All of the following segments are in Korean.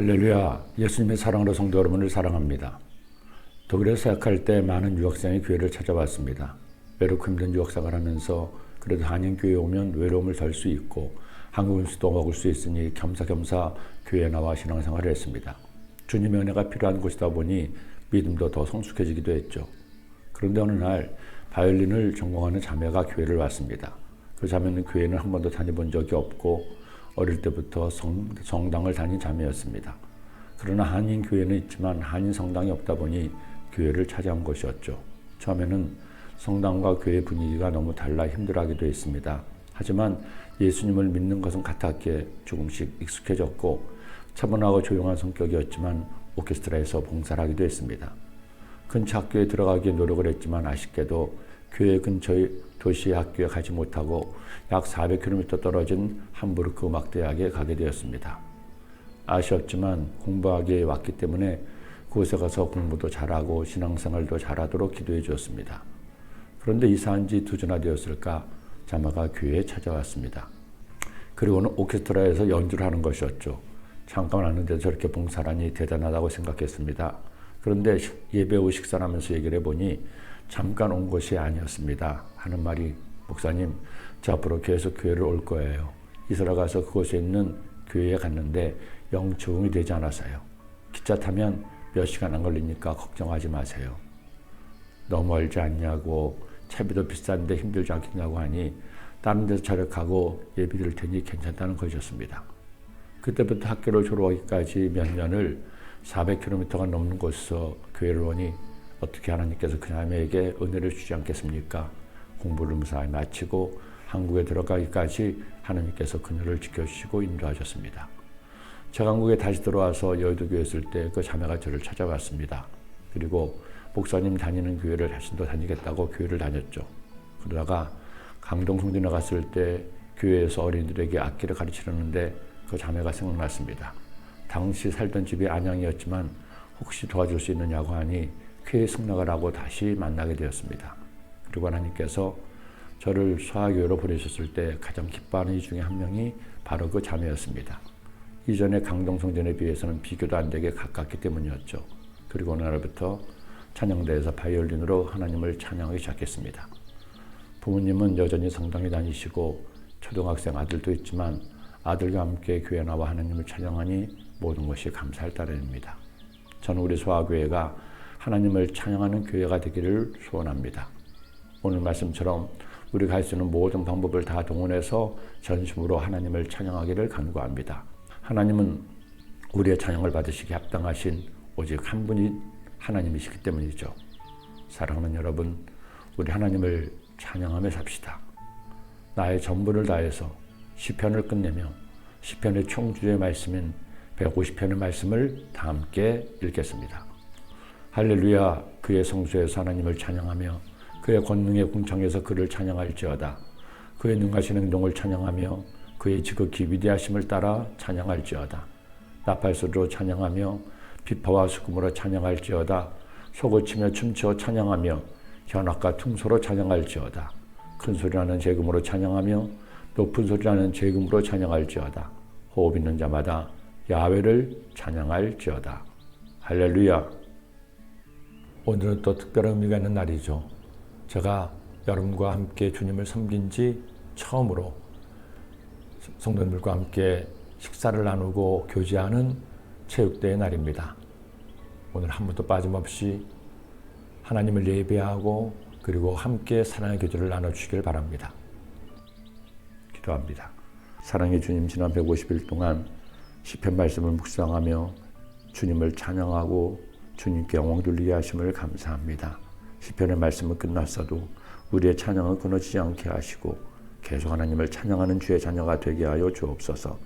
할렐루야. 예수님의 사랑으로 성도 여러분을 사랑합니다. 독일에서 사역할 때 많은 유학생이 교회를 찾아왔습니다. 외롭고 힘든 유학생을 하면서 그래도 한인교회에 오면 외로움을 덜 수 있고 한국 음식도 먹을 수 있으니 겸사겸사 교회에 나와 신앙생활을 했습니다. 주님의 은혜가 필요한 곳이다 보니 믿음도 더 성숙해지기도 했죠. 그런데 어느 날 바이올린을 전공하는 자매가 교회를 왔습니다. 그 자매는 교회는 한 번도 다녀본 적이 없고 어릴 때부터 성, 성당을 다닌 자매였습니다. 그러나 한인 교회는 있지만 한인 성당이 없다 보니 교회를 찾아온 것이었죠. 처음에는 성당과 교회 분위기가 너무 달라 힘들어하기도 했습니다. 하지만 예수님을 믿는 것은 같았기에 조금씩 익숙해졌고 차분하고 조용한 성격이었지만 오케스트라에서 봉사를 하기도 했습니다. 근처 학교에 들어가기에 노력을 했지만 아쉽게도 교회 근처의 도시 학교에 가지 못하고 약 400km 떨어진 함부르크 음악대학에 가게 되었습니다. 아쉬웠지만 공부하기에 왔기 때문에 그곳에 가서 공부도 잘하고 신앙생활도 잘하도록 기도해 주었습니다. 그런데 이사한 지 두 주나 되었을까 자마가 교회에 찾아왔습니다. 그리고는 오케스트라에서 연주를 하는 것이었죠. 잠깐 왔는데 저렇게 봉사라니 대단하다고 생각했습니다. 그런데 예배 후 식사를 하면서 얘기를 해보니 잠깐 온 것이 아니었습니다. 하는 말이 목사님, 저 앞으로 계속 교회를 올 거예요. 이스라 가서 그곳에 있는 교회에 갔는데 영 적응이 되지 않아서요. 기차 타면 몇 시간 안 걸리니까 걱정하지 마세요. 너무 멀지 않냐고 차비도 비싼데 힘들지 않겠냐고 하니 다른 데서 차력하고 예비 드릴 테니 괜찮다는 것이었습니다. 그때부터 학교를 졸업하기까지 몇 년을 400km가 넘는 곳에서 교회를 오니 어떻게 하나님께서 그 자매에게 은혜를 주지 않겠습니까? 공부를 무사히 마치고 한국에 들어가기까지 하나님께서 그녀를 지켜주시고 인도하셨습니다. 제가 한국에 다시 들어와서 여의도교회 있을 때 그 자매가 저를 찾아왔습니다. 그리고 목사님 다니는 교회를 자신도 다니겠다고 교회를 다녔죠. 그러다가 강동 성전에 갔을 때 교회에서 어린이들에게 악기를 가르치려는데 그 자매가 생각났습니다. 당시 살던 집이 안양이었지만 혹시 도와줄 수 있느냐고 하니 쾌에 승낙을 하고 다시 만나게 되었습니다. 그리고 하나님께서 저를 수화교회로 보내셨을 때 가장 기뻐하는 이 중에 한 명이 바로 그 자매였습니다. 이전에 강동성전에 비해서는 비교도 안 되게 가깝기 때문이었죠. 그리고 어느 날부터 찬양대에서 바이올린으로 하나님을 찬양하기 시작했습니다. 부모님은 여전히 성당에 다니시고 초등학생 아들도 있지만 아들과 함께 교회 나와 하나님을 찬양하니 모든 것이 감사할 따름입니다. 저는 우리 소아교회가 하나님을 찬양하는 교회가 되기를 소원합니다. 오늘 말씀처럼 우리가 할 수 있는 모든 방법을 다 동원해서 전심으로 하나님을 찬양하기를 간구합니다. 하나님은 우리의 찬양을 받으시기 합당하신 오직 한 분이 하나님이시기 때문이죠. 사랑하는 여러분, 우리 하나님을 찬양하며 삽시다. 나의 전부를 다해서 시편을 끝내며 시편의 총주의 말씀인 150편의 말씀을 다 함께 읽겠습니다. 할렐루야 그의 성소에서 하나님을 찬양하며 그의 권능의 궁창에서 그를 찬양할지어다. 그의 능하신 행동을 찬양하며 그의 지극히 위대하심을 따라 찬양할지어다. 나팔소리로 찬양하며 비파와 수금으로 찬양할지어다. 속을 치며 춤추어 찬양하며 현악과 퉁소로 찬양할지어다. 큰 소리나는 재금으로 찬양하며 높은 소리나는 재금으로 찬양할지어다. 호흡 있는 자마다 야외를 찬양할지어다. 할렐루야. 오늘은 또 특별한 의미가 있는 날이죠. 제가 여러분과 함께 주님을 섬긴 지 처음으로 성도님들과 함께 식사를 나누고 교제하는 체육대의 날입니다. 오늘 한 번도 빠짐없이 하나님을 예배하고 그리고 함께 사랑의 교제를 나눠주시길 바랍니다. 기도합니다. 사랑의 주님 지난 150일 동안 시편 말씀을 묵상하며 주님을 찬양하고 주님께 영광 돌리게 하심을 감사합니다. 시편의 말씀은 끝났어도 우리의 찬양은 끊어지지 않게 하시고 계속 하나님을 찬양하는 주의 자녀가 되게 하여 주옵소서.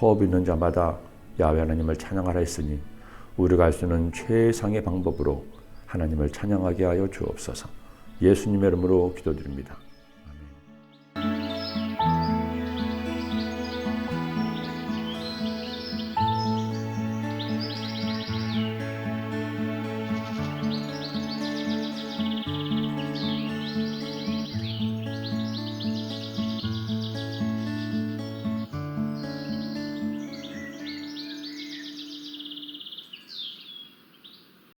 호흡 있는 자마다 야외 하나님을 찬양하라 했으니 우리가 할 수 있는 최상의 방법으로 하나님을 찬양하게 하여 주옵소서. 예수님의 이름으로 기도드립니다.